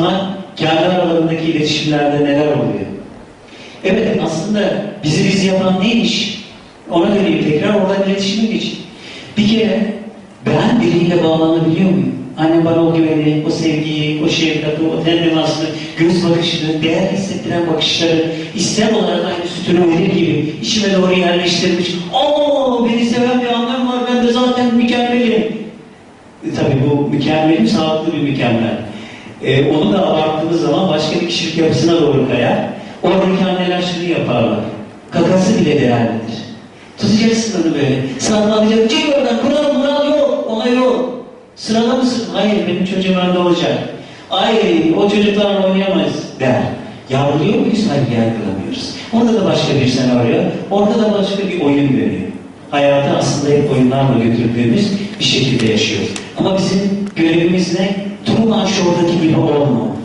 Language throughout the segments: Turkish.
insanlar kendi aralarındaki iletişimlerde neler oluyor? Evet aslında bizi biz yapan neymiş? Ona döneyim tekrar oradan iletişime geçeyim. Bir kere ben biriyle bağlanabiliyor muyum? Annem bana o güveni, o sevgiyi, o şefkati, o ten temasını, göz bakışını, değer hissettiren bakışları istem olarak aynı sütünü verir gibi içime doğru yerleştirmiş. Oo beni seven bir annem var ben de zaten mükemmelim. E, tabii bu mükemmelim, sağlıklı bir mükemmel. E, onu da abarttığımız zaman başka bir kişilik yapısına doğru kayar. Oradaki anneler şunu yaparlar. Kakası bile değerlidir. Tutacaksın onu böyle. Sağlanacak. Çık oradan. Kural mural yok. Ona yok. Sırada mısın? Hayır benim çocuğum önde olacak. Ay o çocuklarla oynayamayız der. Yavruluyor muyuz? Hayır yargılamıyoruz. Orada da başka bir senaryo. Orada da başka bir oyun dönüyor. Hayatı aslında hep oyunlarla götürdüğümüz bir şekilde yaşıyoruz. Ama bizim görevimiz ne? Truman Show'daki gibi olmamak.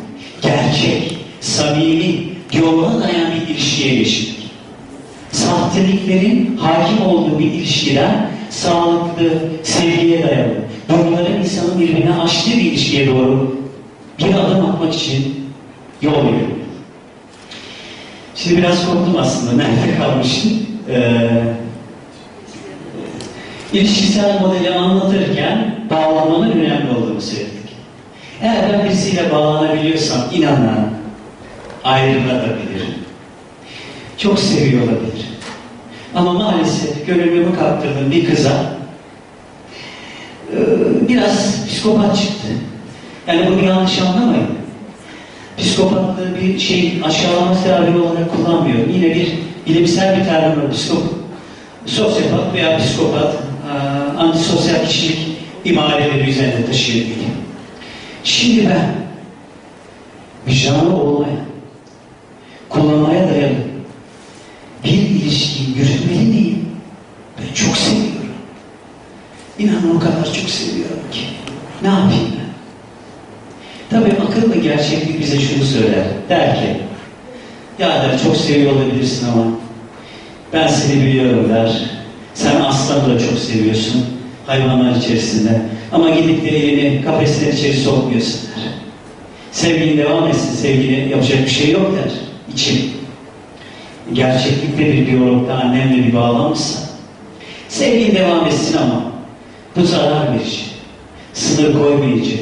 Gerçek, samimi, diyaloğa dayanan bir ilişkiye geçmek sahteliklerin hakim olduğu bir ilişkiden sağlıklı, sevgiye dayalı, bunların insanın birbirine açtığı bir ilişkiye doğru bir adım atmak için yol yürüyor. Şimdi biraz korktum aslında. Nerede kalmıştım? Ee, ilişkisel modeli anlatırken bağlanmanın önemli olduğunu söyledik. Eğer ben birisiyle bağlanabiliyorsam inanan ayrılabilir. Çok seviyor olabilir. Ama maalesef gönlümü kaptırdığım bir kıza e, biraz psikopat çıktı. Yani bunu yanlış anlamayın. Psikopatlığı bir şey aşağılama sebebi olarak kullanmıyorum. Yine bir bilimsel bir terim var. Psikop, sosyopat veya psikopat, antisosyal kişilik imareleri üzerinde taşıyor gibi. Şimdi ben vicdanı olmayan, kullanmaya dayalı bir ilişkiyi yürütmeli miyim? Ben çok seviyorum. İnanın o kadar çok seviyorum ki. Ne yapayım ben? Tabii akıl ve gerçeklik bize şunu söyler. Der ki, ya der çok seviyor olabilirsin ama ben seni biliyorum der. Sen aslanı da çok seviyorsun hayvanlar içerisinde. Ama gidip de elini kafesler içeri sokmuyorsun der. Sevgin devam etsin, sevgine yapacak bir şey yok der. İçim gerçeklikte bir diyalogda annemle bir bağlanmışsa sevgin devam etsin ama bu zarar verici, sınır koymayıcı.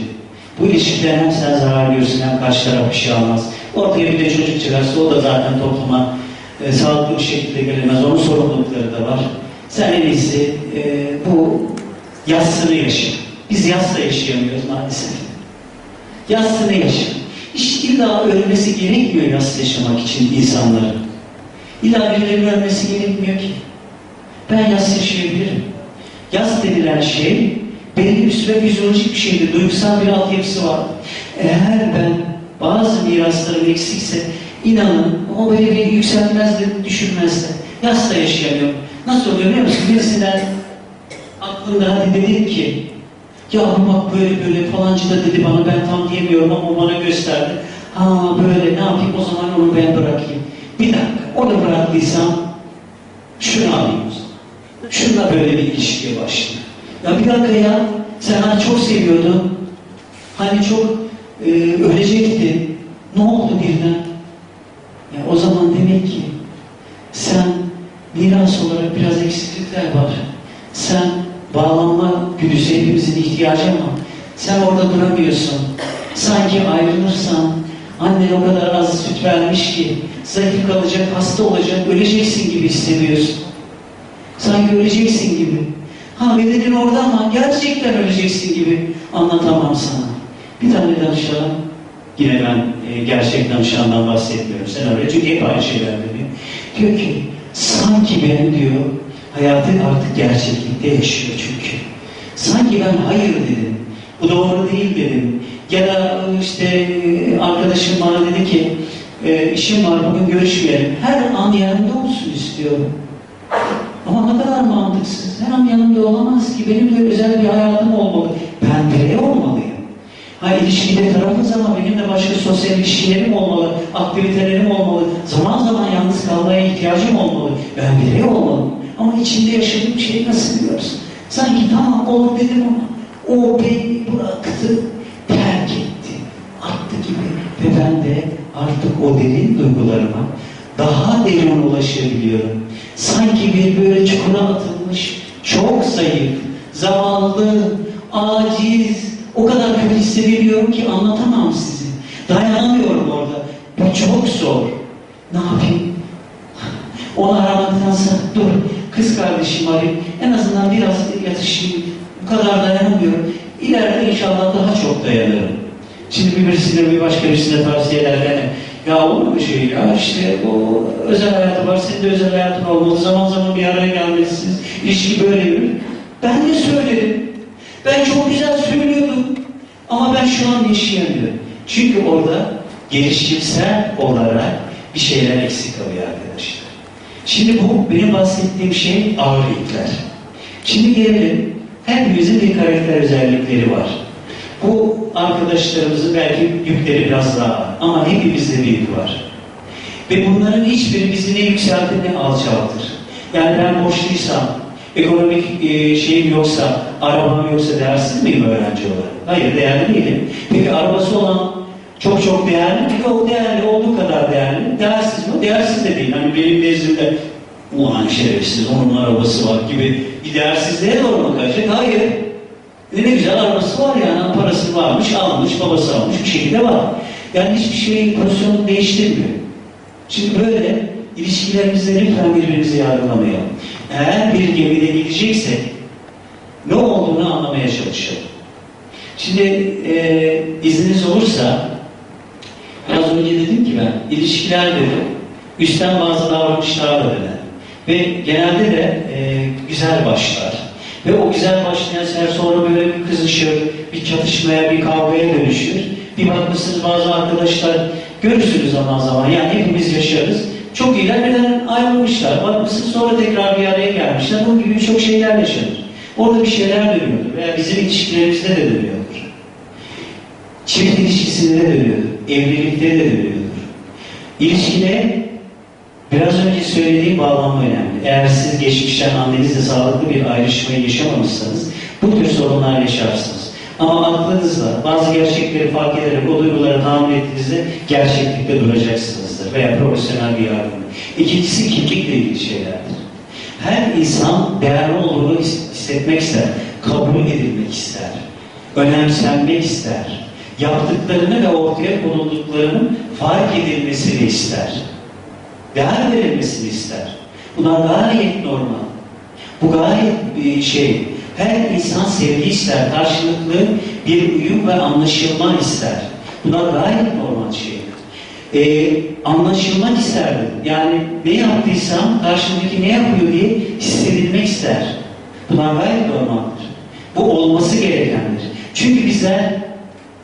Bu ilişkiden hem sen zarar görürsün hem karşı taraf bir şey almaz. Ortaya bir de çocuk çıkarsa o da zaten topluma e, sağlıklı bir şekilde gelemez. Onun sorumlulukları da var. Sen en iyisi e, bu yassını yaşa. Biz yasla yaşayamıyoruz maalesef. Yassını yaşa. İşte illa ölmesi gerekmiyor yas yaşamak için insanların. İlla birilerinin ölmesi gerekmiyor ki. Ben yas yaşayabilirim. Yas denilen şey benim üstüme fizyolojik bir şeydir. Duygusal bir altyapısı var. Eğer ben bazı miraslarım eksikse inanın o beni bir yükseltmez de düşürmez de. Yas da yaşayamıyorum. Nasıl oluyor biliyor musun? Birisinden aklımda hadi dedim ki ya bak böyle böyle falancı da dedi bana ben tam diyemiyorum ama o bana gösterdi. Ha böyle ne yapayım o zaman onu ben bırakayım. Bir dakika onu bıraktıysam şunu alayım. Şununla böyle bir ilişkiye başlayayım. Ya bir dakika ya sen hani çok seviyordun. Hani çok e, ölecekti. Ne oldu birden? Ya o zaman miras olarak biraz eksiklikler var. Sen bağlanma güdüsü hepimizin ihtiyacı ama sen orada duramıyorsun. Sanki ayrılırsan annen o kadar az süt vermiş ki zayıf kalacak, hasta olacak, öleceksin gibi hissediyorsun. Sanki öleceksin gibi. Ha bedenin orada ama gerçekten öleceksin gibi anlatamam sana. Bir tane danışalım. Yine ben e, gerçek danışandan bahsetmiyorum. Sen öyle çünkü hep aynı şeyler veriyor. Diyor ki sanki ben diyor hayatı artık gerçeklikte yaşıyor çünkü. Sanki ben hayır dedim. Bu doğru değil dedim. Ya da işte arkadaşım bana dedi ki e, işim var bugün görüşmeyelim. Her an yanımda olsun istiyorum. Ama ne kadar mantıksız. Her an yanımda olamaz ki. Benim de özel bir hayatım olmalı. Ha ilişkide tarafız ama benim de başka sosyal ilişkilerim olmalı, aktivitelerim olmalı. Zaman zaman yalnız kalmaya ihtiyacım olmalı. Ben birey olmalıyım. Ama içinde yaşadığım şeyi nasıl biliyorsun? Sanki tamam olur dedim ama o beni bıraktı, terk etti, attı gibi Ve ben de artık o derin duygularıma daha derin ulaşabiliyorum. Sanki bir böyle çukura atılmış, çok zayıf, zavallı, aciz, o kadar kötü hissedebiliyorum ki anlatamam size. Dayanamıyorum orada. Bu çok zor. Ne yapayım? Onu aramaktansa dur kız kardeşim arayayım. En azından biraz yatışayım. Bu kadar dayanamıyorum. İleride inşallah daha çok dayanırım. Şimdi bir birisine bir başka birisine tavsiye ederken ya olur mu şey ya işte o özel hayatı var senin de özel hayatın olmalı zaman zaman bir araya gelmelisiniz ilişki böyle yürür. Ben de söylerim. Ben çok güzel söylüyordum. Ama ben şu an yaşayamıyorum. Çünkü orada gelişimsel olarak bir şeyler eksik kalıyor arkadaşlar. Şimdi bu benim bahsettiğim şey ağır yükler. Şimdi gelelim. Hepimizin bir karakter özellikleri var. Bu arkadaşlarımızın belki yükleri biraz daha var. Ama hepimizde bir yük var. Ve bunların hiçbiri bizi ne yükseltir ne alçaltır. Yani ben borçluysam, ekonomik e, şeyim yoksa, arabam yoksa değersiz miyim öğrenci olarak? Hayır, değerli değilim. Peki arabası olan çok çok değerli. Peki o değerli olduğu kadar değerli. Değersiz mi? Değersiz de değil. Hani benim nezdimde ulan şerefsiz, onun arabası var gibi bir değersizliğe doğru mu kaçacak? Hayır. E ne güzel arabası var yani. Parası varmış, almış, babası almış. Bir şekilde var. Yani hiçbir şey pozisyonu değiştirmiyor. Şimdi böyle ilişkilerimizde lütfen birbirimizi yargılamayalım. Eğer bir gemide gideceksek ne olduğunu anlamaya çalışalım. Şimdi e, izniniz olursa biraz önce dedim ki ben ilişkiler dedim üstten bazı davranışlar da döner. Ve genelde de e, güzel başlar. Ve o güzel başlayan şeyler sonra böyle bir kızışır, bir çatışmaya, bir kavgaya dönüşür. Bir bakmışsınız bazı arkadaşlar görürsünüz zaman zaman yani hepimiz yaşarız. Çok ilerleden ayrılmışlar. Bakmışsınız sonra tekrar bir araya gelmişler. Bunun gibi çok şeyler yaşanır. Orada bir şeyler dönüyordur. Veya bizim ilişkilerimizde de dönüyordur. Çift ilişkisinde de dönüyordur. Evlilikte de dönüyordur. İlişkide biraz önce söylediğim bağlanma önemli. Eğer siz geçmişten annenizle sağlıklı bir ayrışmayı yaşamamışsanız bu tür sorunlar yaşarsınız. Ama aklınızla bazı gerçekleri fark ederek o duyguları tahammül ettiğinizde gerçeklikte duracaksınızdır veya profesyonel bir yardımla. İkincisi kimlikle ilgili şeylerdir. Her insan değerli olduğunu his- hissetmek ister, kabul edilmek ister, önemsenmek ister, yaptıklarını ve ortaya konulduklarının fark edilmesini ister, değer verilmesini ister. Bunlar gayet normal. Bu gayet bir şey. Her insan sevgi ister, karşılıklı bir uyum ve anlaşılma ister. Bunlar gayet normal şeyler. Ee, anlaşılmak isterdim. Yani ne yaptıysam karşımdaki ne yapıyor diye hissedilmek ister. Bunlar gayet normaldir. Bu olması gerekendir. Çünkü bizler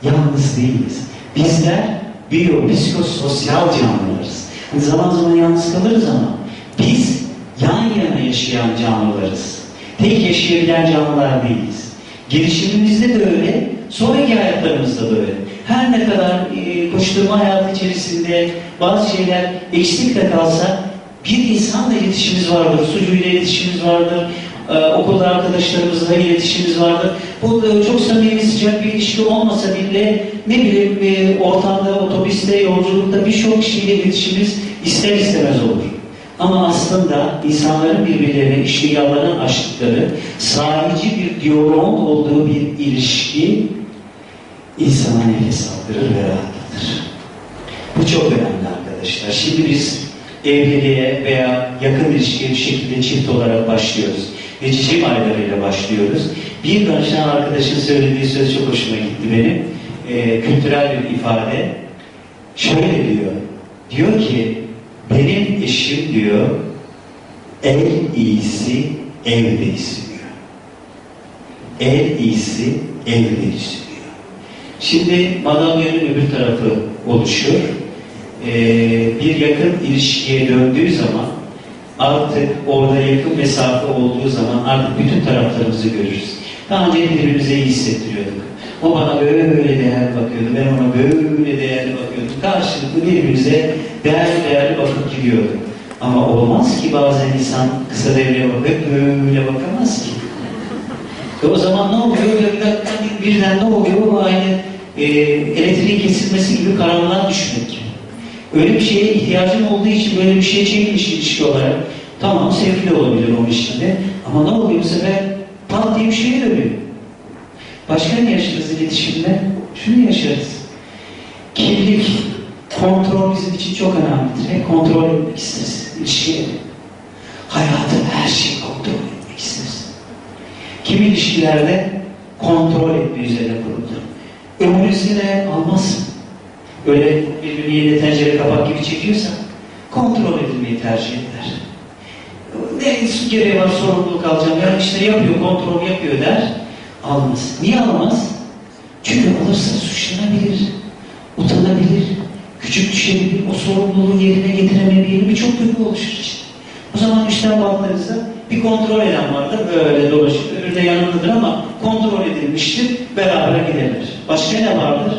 yalnız değiliz. Bizler biyopsikososyal canlılarız. Hani zaman zaman yalnız kalırız ama biz yan yana yaşayan canlılarız. Tek yaşayabilen canlılar değiliz. Gelişimimizde de öyle, sonraki hayatlarımızda da öyle. Her ne kadar e, koşturma hayatı içerisinde bazı şeyler eksik kalsa bir insanla iletişimimiz vardır, sucuyla iletişimimiz vardır, e, okulda arkadaşlarımızla iletişimimiz vardır. Bu e, çok samimi sıcak bir ilişki olmasa bile ne bileyim e, ortamda, otobüste, yolculukta birçok kişiyle iletişimimiz ister istemez olur. Ama aslında insanların birbirlerine iştigallarını açtıkları, sahici bir diyaloğun olduğu bir ilişki insana nefes aldırır ve rahatlatır. Bu çok önemli arkadaşlar. Şimdi biz evliliğe veya yakın ilişkiye bir şekilde çift olarak başlıyoruz. Ve cicim aylarıyla başlıyoruz. Bir danışan arkadaşın söylediği söz çok hoşuma gitti benim. Ee, kültürel bir ifade. Şöyle diyor. Diyor ki benim eşim diyor en iyisi evde istiyor. En iyisi evde istiyor. Şimdi madalyonun öbür tarafı oluşur. Ee, bir yakın ilişkiye döndüğü zaman artık orada yakın mesafe olduğu zaman artık bütün taraflarımızı görürüz. Daha önce birbirimize iyi hissettiriyorduk. O bana böyle böyle değerli bakıyordu, ben ona böyle değerli bakıyordum. Karşılıklı birbirimize değerli değerli bakıp gidiyorduk. Ama olmaz ki bazen insan kısa devreye bakıp böyle bakamaz ki. Ve o zaman ne oluyor? Böyle dakika birden ne oluyor? Aynı e, elektriğin kesilmesi gibi karanlığa düşmek. Öyle bir şeye ihtiyacım olduğu için böyle bir şeye çekilmiş ilişki olarak tamam sevgi de olabilir onun içinde ama ne oluyor bu sefer pat diye bir şeye dönüyor. Başka ne yaşarız iletişimde? Şunu yaşarız. Kimlik, kontrol bizim için çok önemlidir. Hep kontrol etmek isteriz ilişkileri. Hayatın her şeyi kontrol etmek isteriz. Kimi ilişkilerde kontrol etme üzerine kurulur. Ömrünüzü de almazsın. Öyle birbirini yine tencere kapak gibi çekiyorsa kontrol edilmeyi tercih eder. Ne gereği var sorumluluk alacağım ya işte yapıyor kontrol yapıyor der. Almaz. Niye almaz? Çünkü alırsa suçlanabilir, utanabilir, küçük düşebilir, o sorumluluğu yerine getiremeyebilir, birçok duygu oluşur işte. O zaman üstten baktığınızda bir kontrol eden vardır, böyle dolaşır, öbürü de yanındadır ama kontrol edilmiştir, beraber giderler. Başka ne vardır?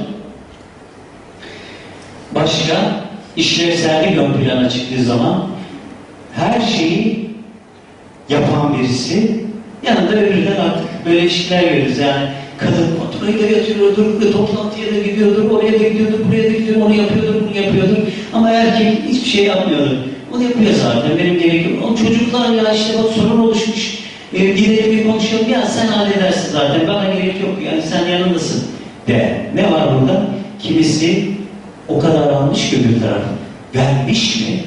Başka işlevsellik ön plana çıktığı zaman her şeyi yapan birisi yanında öbüründen artık böyle ilişkiler görürüz yani kadın faturayı da yatırıyordur, toplantıya da gidiyordur, oraya da gidiyordur, buraya da gidiyordur, onu yapıyordur, bunu yapıyordur ama erkek hiçbir şey yapmıyordur. Onu yapıyor zaten, benim gerekiyor. O çocuklar ya işte bak sorun oluşmuş, e, gidelim bir konuşalım, ya sen halledersin zaten, bana gerek yok, yani sen yanındasın de. Ne var burada? Kimisi o kadar almış ki öbür taraf. Vermiş mi?